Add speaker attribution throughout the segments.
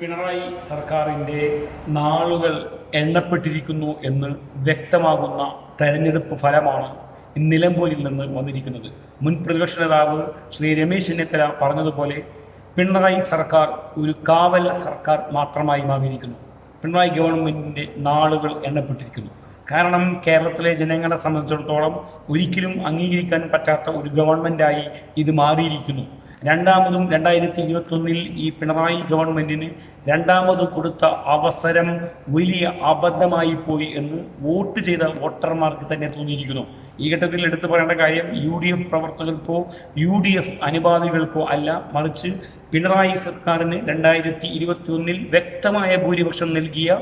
Speaker 1: പിണറായി സർക്കാരിന്റെ നാളുകൾ എണ്ണപ്പെട്ടിരിക്കുന്നു എന്ന് വ്യക്തമാകുന്ന തെരഞ്ഞെടുപ്പ് ഫലമാണ് നിലമ്പൂരിൽ നിന്ന് വന്നിരിക്കുന്നത്. മുൻ പ്രതിപക്ഷ നേതാവ് ശ്രീ രമേശ് ചെന്നിത്തല പറഞ്ഞതുപോലെ പിണറായി സർക്കാർ ഒരു കാവൽ സർക്കാർ മാത്രമായി മാറിയിരിക്കുന്നു. പിണറായി ഗവൺമെന്റിന്റെ നാളുകൾ എണ്ണപ്പെട്ടിരിക്കുന്നു. കാരണം കേരളത്തിലെ ജനങ്ങളെ സംബന്ധിച്ചിടത്തോളം ഒരിക്കലും അംഗീകരിക്കാൻ പറ്റാത്ത ഒരു ഗവൺമെന്റായി ഇത് മാറിയിരിക്കുന്നു. രണ്ടാമതും രണ്ടായിരത്തി ഇരുപത്തൊന്നിൽ ഈ പിണറായി ഗവൺമെന്റിന് രണ്ടാമത് കൊടുത്ത അവസരം വലിയ അബദ്ധമായി പോയി എന്ന് വോട്ട് ചെയ്ത വോട്ടർമാർക്ക് തന്നെ തോന്നിയിരിക്കുന്നു. ഈ ഘട്ടത്തിൽ എടുത്തു പറയേണ്ട കാര്യം യു ഡി എഫ് പ്രവർത്തകർക്കോ യു ഡി എഫ് അനുഭാവികൾക്കോ അല്ല. മറിച്ച് പിണറായി സർക്കാരിന് രണ്ടായിരത്തി ഇരുപത്തി ഒന്നിൽ വ്യക്തമായ ഭൂരിപക്ഷം നൽകിയ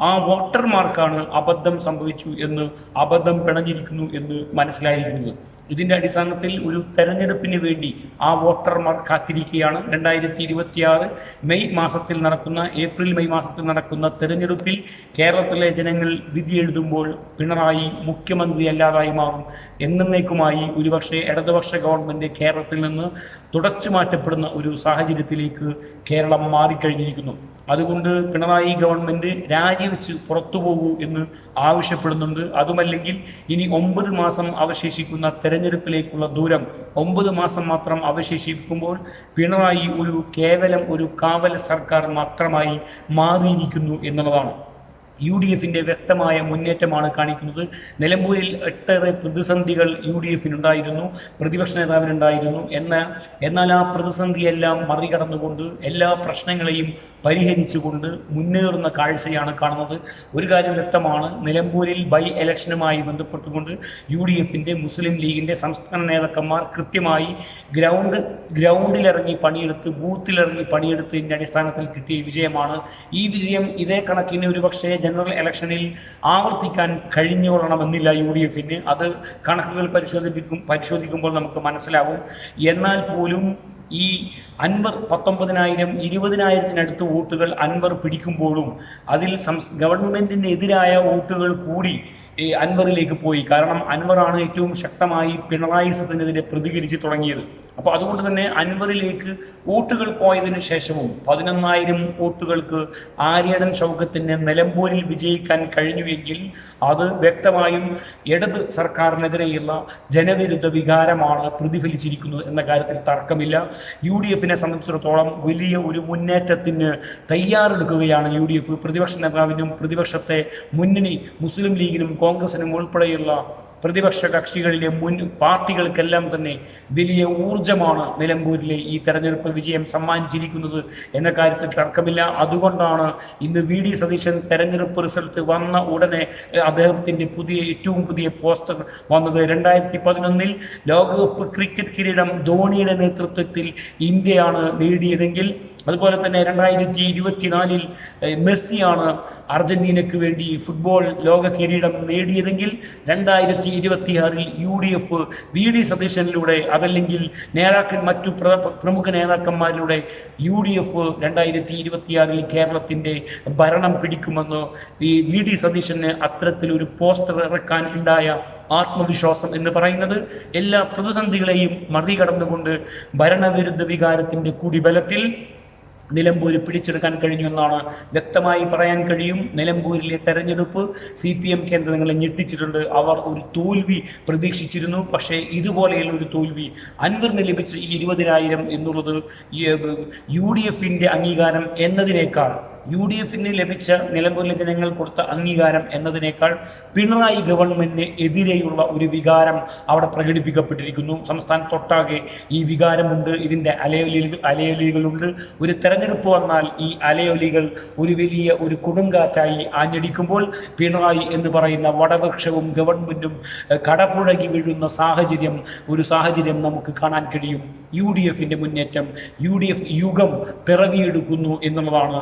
Speaker 1: ആ വോട്ടർമാർക്കാണ് അബദ്ധം സംഭവിച്ചു എന്ന് അബദ്ധം പിണഞ്ഞിരിക്കുന്നു എന്ന് മനസ്സിലായിരിക്കുന്നത്. ഇതിന്റെ അടിസ്ഥാനത്തിൽ ഒരു തെരഞ്ഞെടുപ്പിന് വേണ്ടി ആ വോട്ടർമാർ കാത്തിരിക്കുകയാണ്. രണ്ടായിരത്തി ഇരുപത്തിയാറ് മെയ് മാസത്തിൽ നടക്കുന്ന ഏപ്രിൽ മെയ് മാസത്തിൽ നടക്കുന്ന തെരഞ്ഞെടുപ്പിൽ കേരളത്തിലെ ജനങ്ങൾ വിധി എഴുതുമ്പോൾ പിണറായി മുഖ്യമന്ത്രി അല്ലാതായി മാറും. എന്നേക്കുമായി ഒരുപക്ഷെ ഇടതുപക്ഷ ഗവൺമെന്റ് കേരളത്തിൽ നിന്ന് തുടച്ചു മാറ്റപ്പെടുന്ന ഒരു സാഹചര്യത്തിലേക്ക് കേരളം മാറിക്കഴിഞ്ഞിരിക്കുന്നു. അതുകൊണ്ട് പിണറായി ഗവൺമെന്റ് രാജിവെച്ച് പുറത്തു പോകൂ എന്ന് ആവശ്യപ്പെടുന്നുണ്ട്. അതുമല്ലെങ്കിൽ ഇനി ഒമ്പത് മാസം അവശേഷിക്കുന്ന തെരഞ്ഞെടുപ്പിലേക്കുള്ള ദൂരം ഒമ്പത് മാസം മാത്രം അവശേഷിക്കുമ്പോൾ പിണറായി ഒരു കേവലം ഒരു കാവൽ സർക്കാർ മാത്രമായി മാറിയിരിക്കുന്നു എന്നുള്ളതാണ്. യു ഡി എഫിന്റെ വ്യക്തമായ മുന്നേറ്റമാണ് കാണിക്കുന്നത്. നിലമ്പൂരിൽ ഒട്ടേറെ പ്രതിസന്ധികൾ യു ഡി എഫിനുണ്ടായിരുന്നു പ്രതിപക്ഷ നേതാവിനുണ്ടായിരുന്നു. എന്ന എന്നാൽ ആ പ്രതിസന്ധിയെല്ലാം മറികടന്നുകൊണ്ട് എല്ലാ പ്രശ്നങ്ങളെയും പരിഹരിച്ചുകൊണ്ട് മുന്നേറുന്ന കാഴ്ചയാണ് കാണുന്നത്. ഒരു കാര്യം വ്യക്തമാണ്. നിലമ്പൂരിൽ ബൈ ഇലക്ഷനുമായി ബന്ധപ്പെട്ടുകൊണ്ട് യു ഡി എഫിന്റെ മുസ്ലിം ലീഗിന്റെ സംസ്ഥാന നേതാക്കന്മാർ കൃത്യമായി ഗ്രൗണ്ട് ഗ്രൗണ്ടിലിറങ്ങി പണിയെടുത്ത് ബൂത്തിലിറങ്ങി പണിയെടുത്തതിന്റെ അടിസ്ഥാനത്തിൽ കിട്ടിയ വിജയമാണ്. ഈ വിജയം ഇതേ കണക്കിന് ഒരുപക്ഷെ ജനറൽ ഇലക്ഷനിൽ ആവർത്തിക്കാൻ കഴിഞ്ഞുകൊള്ളണമെന്നില്ല യു ഡി എഫിന് അത് കണക്കുകൾ പരിശോധിപ്പിക്കും പരിശോധിക്കുമ്പോൾ നമുക്ക് മനസ്സിലാവും. എന്നാൽ പോലും ഈ അൻവർ പത്തൊമ്പതിനായിരം ഇരുപതിനായിരത്തിനടുത്ത് വോട്ടുകൾ അൻവർ പിടിക്കുമ്പോഴും അതിൽ സംസ് ഗവൺമെന്റിനെതിരായ വോട്ടുകൾ കൂടി ഈ അൻവറിലേക്ക് പോയി. കാരണം അൻവറാണ് ഏറ്റവും ശക്തമായി പിണറായി സത്തിനെതിരെ പ്രതികരിച്ച് തുടങ്ങിയത്. അപ്പോൾ അതുകൊണ്ട് തന്നെ അൻവറിലേക്ക് വോട്ടുകൾ പോയതിനു ശേഷവും പതിനൊന്നായിരം വോട്ടുകൾക്ക് ആര്യടൻ ഷൗക്കത്തിന് നിലമ്പൂരിൽ വിജയിക്കാൻ കഴിഞ്ഞുവെങ്കിൽ അത് വ്യക്തമായും ഇടത് സർക്കാരിനെതിരെയുള്ള ജനവിരുദ്ധ വികാരമാണ് പ്രതിഫലിച്ചിരിക്കുന്നത് എന്ന കാര്യത്തിൽ തർക്കമില്ല. യു ഡി എഫിനെ സംബന്ധിച്ചിടത്തോളം വലിയ ഒരു മുന്നേറ്റത്തിന് തയ്യാറെടുക്കുകയാണ് യു ഡി എഫ് പ്രതിപക്ഷ നേതാവിനും പ്രതിപക്ഷത്തെ മുന്നണി മുസ്ലിം ലീഗിനും കോൺഗ്രസിനും ഉൾപ്പെടെയുള്ള പ്രതിപക്ഷ കക്ഷികളിലെ മുൻ പാർട്ടികൾക്കെല്ലാം തന്നെ വലിയ ഊർജമാണ് നിലമ്പൂരിലെ ഈ തെരഞ്ഞെടുപ്പ് വിജയം സമ്മാനിച്ചിരിക്കുന്നത് എന്ന കാര്യത്തിൽ തർക്കമില്ല. അതുകൊണ്ടാണ് ഇന്ന് വി ഡി സതീശൻ തെരഞ്ഞെടുപ്പ് റിസൾട്ട് വന്ന ഉടനെ അദ്ദേഹത്തിന്റെ പുതിയ ഏറ്റവും പുതിയ പോസ്റ്റർ വന്നത് രണ്ടായിരത്തി പതിനൊന്നിൽ ലോകകപ്പ് ക്രിക്കറ്റ് കിരീടം ധോണിയുടെ നേതൃത്വത്തിൽ ഇന്ത്യയാണ് നേടിയതെങ്കിൽ അതുപോലെ തന്നെ രണ്ടായിരത്തി ഇരുപത്തിനാലിൽ മെസ്സിയാണ് അർജന്റീനയ്ക്ക് വേണ്ടി ഫുട്ബോൾ ലോക കിരീടം നേടിയതെങ്കിൽ രണ്ടായിരത്തി ഇരുപത്തിയാറിൽ U D F V D സതീശനിലൂടെ അതല്ലെങ്കിൽ നേതാക്കൻ മറ്റു പ്ര- പ്രമുഖ നേതാക്കന്മാരിലൂടെ യു ഡി എഫ് രണ്ടായിരത്തി ഇരുപത്തിയാറിൽ കേരളത്തിന്റെ ഭരണം പിടിക്കുമെന്ന് ഈ വി ഡി സതീശന് അത്തരത്തിലൊരു പോസ്റ്റർ ഇറക്കാൻ ഉണ്ടായ ആത്മവിശ്വാസം എന്ന് പറയുന്നത് എല്ലാ പ്രതിസന്ധികളെയും മറികടന്നുകൊണ്ട് ഭരണവിരുദ്ധ വികാരത്തിന്റെ കുടിബലത്തിൽ നിലമ്പൂർ പിടിച്ചെടുക്കാൻ കഴിഞ്ഞു എന്നാണ് വ്യക്തമായി പറയാൻ കഴിയും. നിലമ്പൂരിലെ തെരഞ്ഞെടുപ്പ് സി പി എം കേന്ദ്രങ്ങളെ ഞെട്ടിച്ചിട്ടുണ്ട്. അവർ ഒരു തോൽവി പ്രതീക്ഷിച്ചിരുന്നു. പക്ഷേ ഇതുപോലെയുള്ള ഒരു തോൽവി അൻവറിന് ലഭിച്ച ഈ ഇരുപതിനായിരം എന്നുള്ളത് യു ഡി എഫിന്റെ അംഗീകാരം എന്നതിനേക്കാൾ യു ഡി എഫിന് ലഭിച്ച നിലമ്പൂരിലെ ജനങ്ങൾ കൊടുത്ത അംഗീകാരം എന്നതിനേക്കാൾ പിണറായി ഗവൺമെന്റിന് എതിരെയുള്ള ഒരു വികാരം അവിടെ പ്രകടിപ്പിക്കപ്പെട്ടിരിക്കുന്നു. സംസ്ഥാനത്തൊട്ടാകെ ഈ വികാരമുണ്ട്. ഇതിന്റെ അലയൊലികൾ അലയൊലികളുണ്ട്. ഒരു തെരഞ്ഞെടുപ്പ് വന്നാൽ ഈ അലയൊലികൾ ഒരു വലിയ ഒരു കൊടുങ്കാറ്റായി ആഞ്ഞടിക്കുമ്പോൾ പിണറായി എന്ന് പറയുന്ന വടവൃക്ഷവും ഗവൺമെന്റും കടപുഴകി വീഴുന്ന സാഹചര്യം ഒരു സാഹചര്യം നമുക്ക് കാണാൻ കഴിയും. യു ഡി എഫിന്റെ മുന്നേറ്റം യു ഡി എഫ് യുഗം പിറവിയെടുക്കുന്നു എന്നുള്ളതാണ്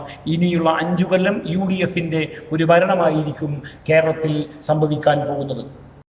Speaker 1: ഇനിയുള്ള അഞ്ചു കൊല്ലം യു ഡി എഫിന്റെ ഒരു ഭരണമായിരിക്കും കേരളത്തിൽ സംഭവിക്കാൻ പോകുന്നത്.